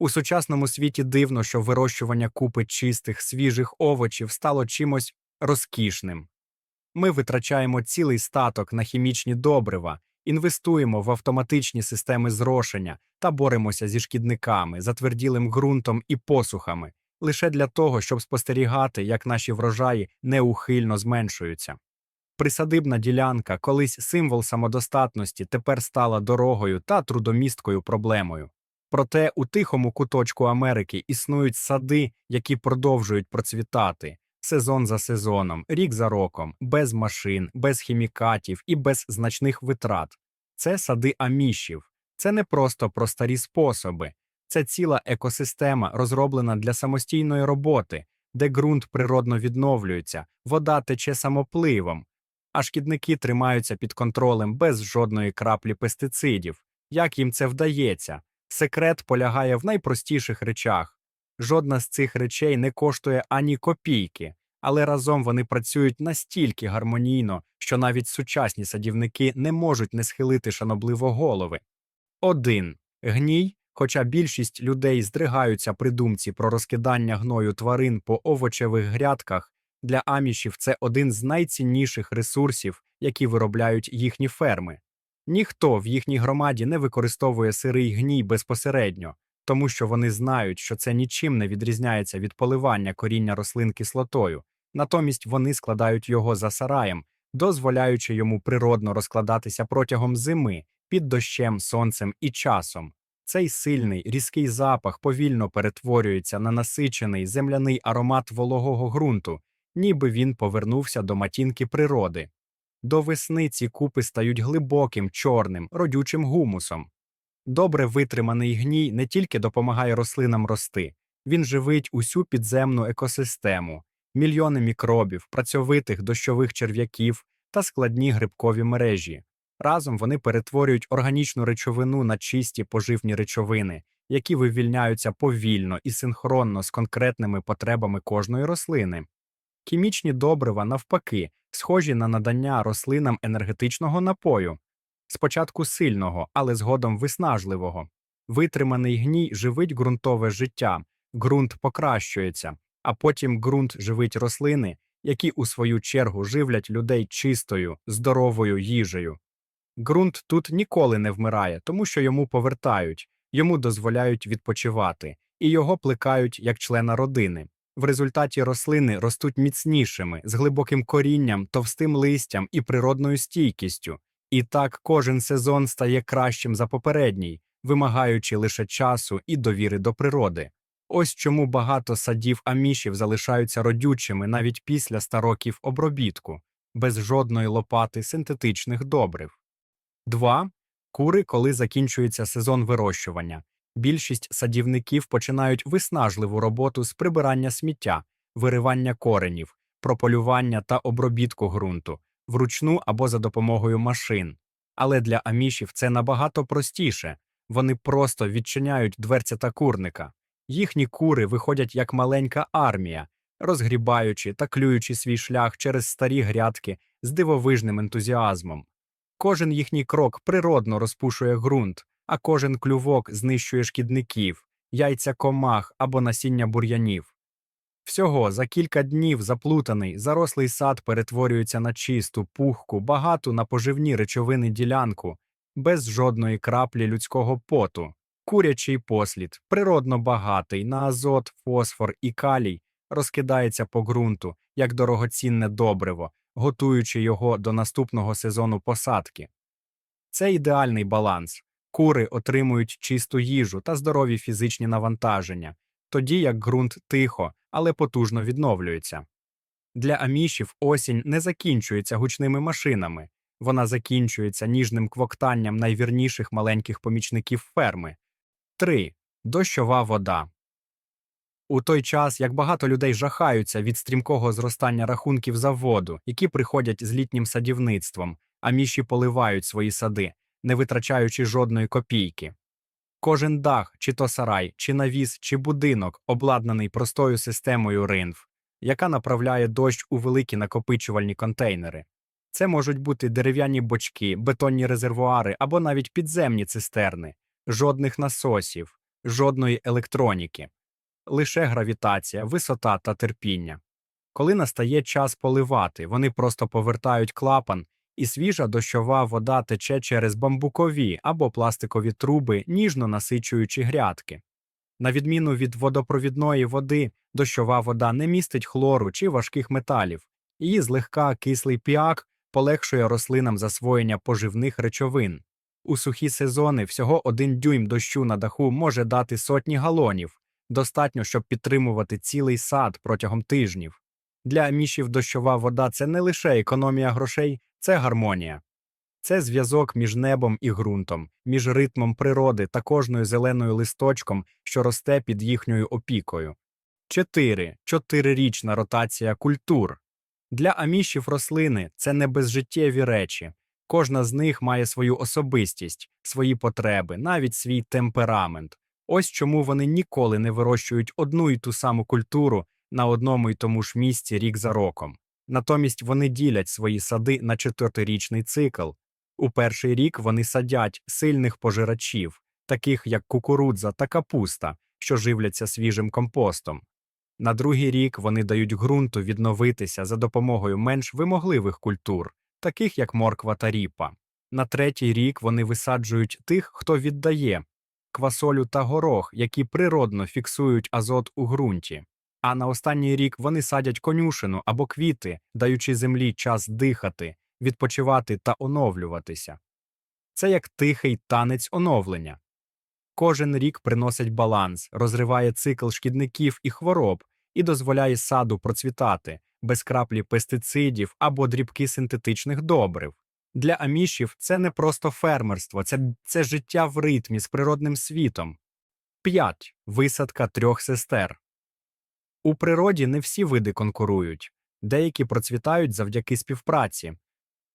У сучасному світі дивно, що вирощування купи чистих, свіжих овочів стало чимось розкішним. Ми витрачаємо цілий статок на хімічні добрива, інвестуємо в автоматичні системи зрошення та боремося зі шкідниками, затверділим ґрунтом і посухами, лише для того, щоб спостерігати, як наші врожаї неухильно зменшуються. Присадибна ділянка, колись символ самодостатності, тепер стала дорогою та трудомісткою проблемою. Проте у тихому куточку Америки існують сади, які продовжують процвітати сезон за сезоном, рік за роком, без машин, без хімікатів і без значних витрат. Це сади амішів. Це не просто про старі способи, це ціла екосистема, розроблена для самостійної роботи, де ґрунт природно відновлюється, вода тече самопливом, а шкідники тримаються під контролем без жодної краплі пестицидів. Як їм це вдається? Секрет полягає в найпростіших речах. Жодна з цих речей не коштує ані копійки, але разом вони працюють настільки гармонійно, що навіть сучасні садівники не можуть не схилити шанобливо голови. 1. Гній, хоча більшість людей здригаються при думці про розкидання гною тварин по овочевих грядках, для амішів це один з найцінніших ресурсів, які виробляють їхні ферми. Ніхто в їхній громаді не використовує сирий гній безпосередньо, тому що вони знають, що це нічим не відрізняється від поливання коріння рослин кислотою, натомість вони складають його за сараєм, дозволяючи йому природно розкладатися протягом зими під дощем, сонцем і часом. Цей сильний різкий запах повільно перетворюється на насичений земляний аромат вологого ґрунту, ніби він повернувся до матінки природи. До весни ці купи стають глибоким, чорним, родючим гумусом. Добре витриманий гній не тільки допомагає рослинам рости, він живить усю підземну екосистему, мільйони мікробів, працьовитих дощових черв'яків та складні грибкові мережі. Разом вони перетворюють органічну речовину на чисті поживні речовини, які вивільняються повільно і синхронно з конкретними потребами кожної рослини. Хімічні добрива, навпаки, схожі на надання рослинам енергетичного напою, спочатку сильного, але згодом виснажливого. Витриманий гній живить ґрунтове життя, ґрунт покращується, а потім ґрунт живить рослини, які у свою чергу живлять людей чистою, здоровою їжею. Ґрунт тут ніколи не вмирає, тому що йому повертають, йому дозволяють відпочивати, і його плекають як члена родини. В результаті рослини ростуть міцнішими, з глибоким корінням, товстим листям і природною стійкістю. І так кожен сезон стає кращим за попередній, вимагаючи лише часу і довіри до природи. Ось чому багато садів амішів залишаються родючими навіть після ста років обробітку, без жодної лопати синтетичних добрив. 2. Кури, коли закінчується сезон вирощування. Більшість садівників починають виснажливу роботу з прибирання сміття, виривання коренів, прополювання та обробітку ґрунту, вручну або за допомогою машин. Але для амішів це набагато простіше вони просто відчиняють дверцята курника. Їхні кури виходять як маленька армія, розгрібаючи та клюючи свій шлях через старі грядки з дивовижним ентузіазмом. Кожен їхній крок природно розпушує ґрунт, а кожен клювок знищує шкідників, яйця комах або насіння бур'янів. Всього за кілька днів заплутаний, зарослий сад перетворюється на чисту, пухку, багату на поживні речовини ділянку, без жодної краплі людського поту. Курячий послід, природно багатий на азот, фосфор і калій, розкидається по ґрунту, як дорогоцінне добриво, готуючи його до наступного сезону посадки. Це ідеальний баланс. Кури отримують чисту їжу та здорові фізичні навантаження, тоді як ґрунт тихо, але потужно відновлюється. Для амішів осінь не закінчується гучними машинами, вона закінчується ніжним квоктанням найвірніших маленьких помічників ферми. 3. Дощова вода. У той час, як багато людей жахаються від стрімкого зростання рахунків за воду, які приходять з літнім садівництвом, аміші поливають свої сади, не витрачаючи жодної копійки. Кожен дах, чи то сарай, чи навіс, чи будинок обладнаний простою системою ринв, яка направляє дощ у великі накопичувальні контейнери. Це можуть бути дерев'яні бочки, бетонні резервуари або навіть підземні цистерни, жодних насосів, жодної електроніки, лише гравітація, висота та терпіння. Коли настає час поливати, вони просто повертають клапан, і свіжа дощова вода тече через бамбукові або пластикові труби, ніжно насичуючи грядки. На відміну від водопровідної води, дощова вода не містить хлору чи важких металів, її злегка кислий піак полегшує рослинам засвоєння поживних речовин. У сухі сезони всього один дюйм дощу на даху може дати сотні галонів, достатньо, щоб підтримувати цілий сад протягом тижнів. Для амішів дощова вода це не лише економія грошей, це гармонія. Це зв'язок між небом і ґрунтом, між ритмом природи та кожною зеленою листочком, що росте під їхньою опікою. 4. Чотирирічна ротація культур. Для амішів рослини це не безжиттєві речі. Кожна з них має свою особистість, свої потреби, навіть свій темперамент. Ось чому вони ніколи не вирощують одну і ту саму культуру на одному й тому ж місці рік за роком. Натомість вони ділять свої сади на чотирирічний цикл. У перший рік вони садять сильних пожирачів, таких як кукурудза та капуста, що живляться свіжим компостом. На другий рік вони дають ґрунту відновитися за допомогою менш вимогливих культур, таких як морква та ріпа. На третій рік вони висаджують тих, хто віддає квасолю та горох, які природно фіксують азот у ґрунті. А на останній рік вони садять конюшину або квіти, даючи землі час дихати, відпочивати та оновлюватися. Це як тихий танець оновлення. Кожен рік приносить баланс, розриває цикл шкідників і хвороб і дозволяє саду процвітати без краплі пестицидів або дрібки синтетичних добрив. Для амішів це не просто фермерство, це, це життя в ритмі з природним світом. 5. Висадка трьох сестер. У природі не всі види конкурують, деякі процвітають завдяки співпраці.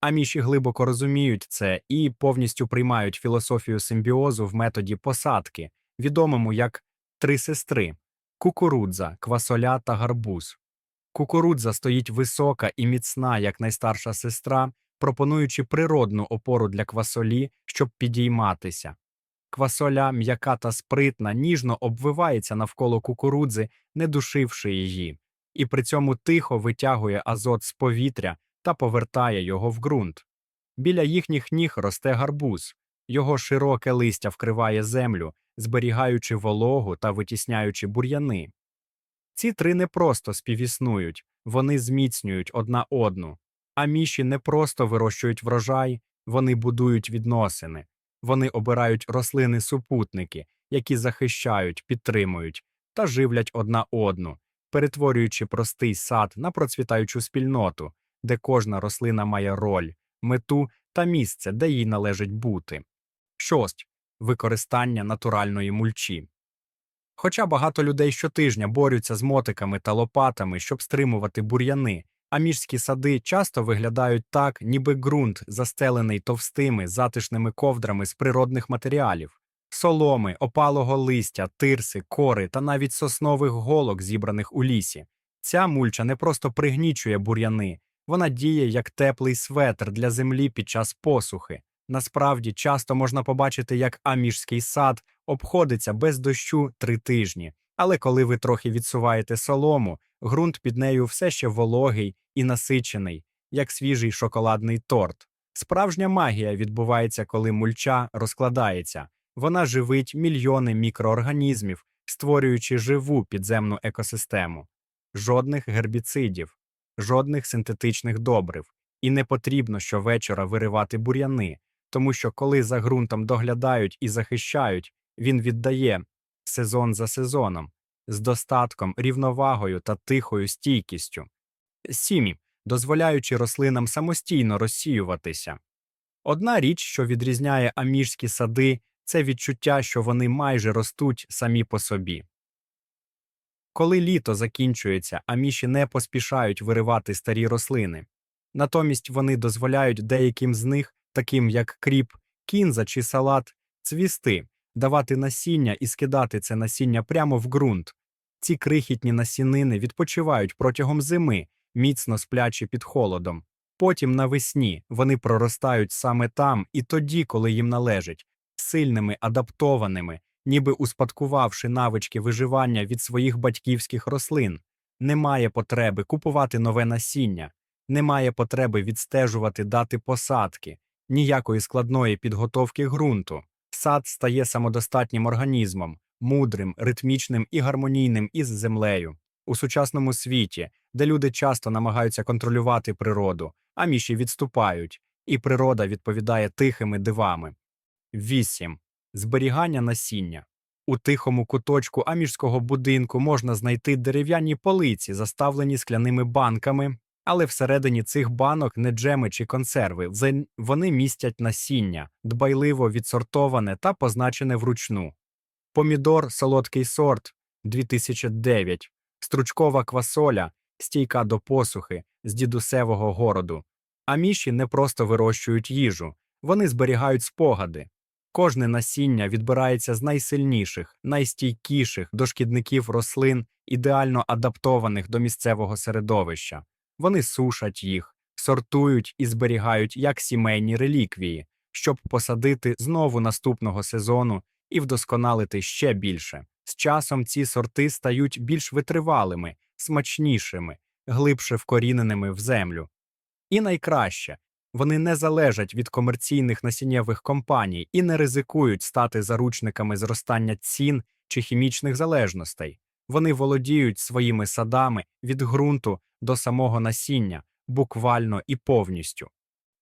Аміші глибоко розуміють це і повністю приймають філософію симбіозу в методі посадки, відомому як три сестри кукурудза, квасоля та гарбуз. Кукурудза стоїть висока і міцна, як найстарша сестра, пропонуючи природну опору для квасолі, щоб підійматися. Квасоля м'яка та спритна, ніжно обвивається навколо кукурудзи, не душивши її, і при цьому тихо витягує азот з повітря та повертає його в ґрунт. Біля їхніх ніг росте гарбуз, його широке листя вкриває землю, зберігаючи вологу та витісняючи бур'яни. Ці три не просто співіснують, вони зміцнюють одна одну, а міші не просто вирощують врожай, вони будують відносини. Вони обирають рослини-супутники, які захищають, підтримують та живлять одна одну, перетворюючи простий сад на процвітаючу спільноту, де кожна рослина має роль, мету та місце, де їй належить бути. Шость використання натуральної мульчі. Хоча багато людей щотижня борються з мотиками та лопатами, щоб стримувати бур'яни, а міжські сади часто виглядають так, ніби ґрунт застелений товстими затишними ковдрами з природних матеріалів, соломи, опалого листя, тирси, кори та навіть соснових голок, зібраних у лісі. Ця мульча не просто пригнічує бур'яни, вона діє як теплий светр для землі під час посухи. Насправді, часто можна побачити, як аміжський сад обходиться без дощу три тижні, але коли ви трохи відсуваєте солому, ґрунт під нею все ще вологий і насичений, як свіжий шоколадний торт. Справжня магія відбувається, коли мульча розкладається, вона живить мільйони мікроорганізмів, створюючи живу підземну екосистему, жодних гербіцидів, жодних синтетичних добрив, і не потрібно щовечора виривати бур'яни, тому що коли за ґрунтом доглядають і захищають, він віддає сезон за сезоном з достатком, рівновагою та тихою стійкістю. Сімі, дозволяючи рослинам самостійно розсіюватися. Одна річ, що відрізняє аміжські сади, це відчуття, що вони майже ростуть самі по собі. Коли літо закінчується, аміші не поспішають виривати старі рослини. Натомість вони дозволяють деяким з них, таким як кріп, кінза чи салат, цвісти, давати насіння і скидати це насіння прямо в ґрунт. Ці крихітні насінини відпочивають протягом зими, міцно сплячи під холодом. Потім навесні вони проростають саме там і тоді, коли їм належить, сильними, адаптованими, ніби успадкувавши навички виживання від своїх батьківських рослин. Немає потреби купувати нове насіння, немає потреби відстежувати дати посадки, ніякої складної підготовки ґрунту. Сад стає самодостатнім організмом, мудрим, ритмічним і гармонійним із землею. У сучасному світі, де люди часто намагаються контролювати природу, а міші відступають, і природа відповідає тихими дивами. 8. Зберігання насіння. У тихому куточку аміжського будинку можна знайти дерев'яні полиці, заставлені скляними банками, але всередині цих банок не джеми чи консерви. Вони містять насіння, дбайливо відсортоване та позначене вручну. Помідор солодкий сорт 2009, стручкова квасоля, стійка до посухи з дідусевого городу. А міші не просто вирощують їжу, вони зберігають спогади. Кожне насіння відбирається з найсильніших, найстійкіших до шкідників рослин, ідеально адаптованих до місцевого середовища. Вони сушать їх, сортують і зберігають як сімейні реліквії, щоб посадити знову наступного сезону і вдосконалити ще більше. З часом ці сорти стають більш витривалими, смачнішими, глибше вкоріненими в землю. І найкраще вони не залежать від комерційних насіннєвих компаній і не ризикують стати заручниками зростання цін чи хімічних залежностей. Вони володіють своїми садами від ґрунту до самого насіння, буквально і повністю.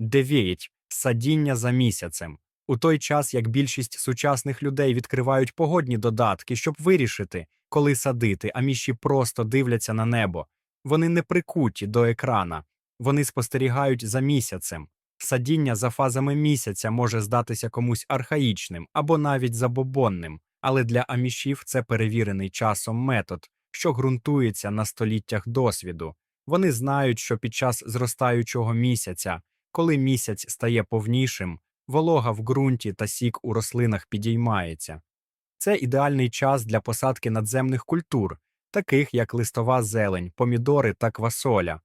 9. Садіння за місяцем. У той час, як більшість сучасних людей відкривають погодні додатки, щоб вирішити, коли садити, а міші просто дивляться на небо. Вони не прикуті до екрана, вони спостерігають за місяцем. Садіння за фазами місяця може здатися комусь архаїчним або навіть забобонним, але для амішів це перевірений часом метод, що ґрунтується на століттях досвіду. Вони знають, що під час зростаючого місяця, коли місяць стає повнішим, волога в ґрунті та сік у рослинах підіймається. Це ідеальний час для посадки надземних культур, таких як листова зелень, помідори та квасоля.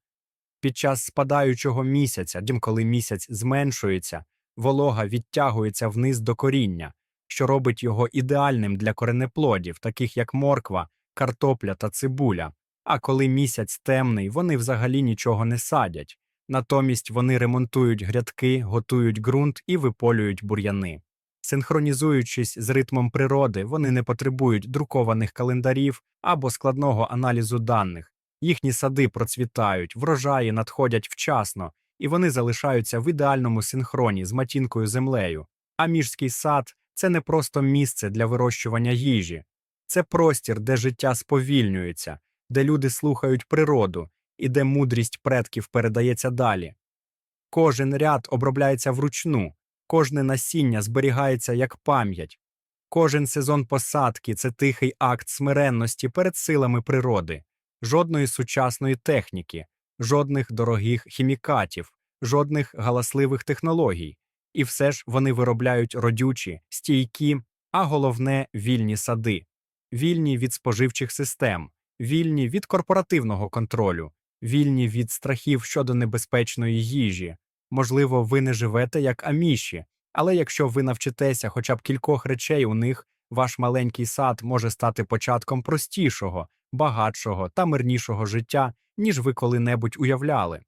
Під час спадаючого місяця, дім коли місяць зменшується, волога відтягується вниз до коріння, що робить його ідеальним для коренеплодів, таких як морква, картопля та цибуля. А коли місяць темний, вони взагалі нічого не садять. Натомість вони ремонтують грядки, готують ґрунт і виполюють бур'яни. Синхронізуючись з ритмом природи, вони не потребують друкованих календарів або складного аналізу даних. Їхні сади процвітають, врожаї надходять вчасно, і вони залишаються в ідеальному синхроні з матінкою землею. А міжський сад це не просто місце для вирощування їжі, це простір, де життя сповільнюється, де люди слухають природу і де мудрість предків передається далі. Кожен ряд обробляється вручну, кожне насіння зберігається як пам'ять, кожен сезон посадки це тихий акт смиренності перед силами природи, жодної сучасної техніки, жодних дорогих хімікатів, жодних галасливих технологій. І все ж вони виробляють родючі, стійкі, а головне вільні сади, вільні від споживчих систем, вільні від корпоративного контролю, вільні від страхів щодо небезпечної їжі. Можливо, ви не живете як аміші, але якщо ви навчитеся хоча б кількох речей у них, ваш маленький сад може стати початком простішого, багатшого та мирнішого життя, ніж ви коли-небудь уявляли.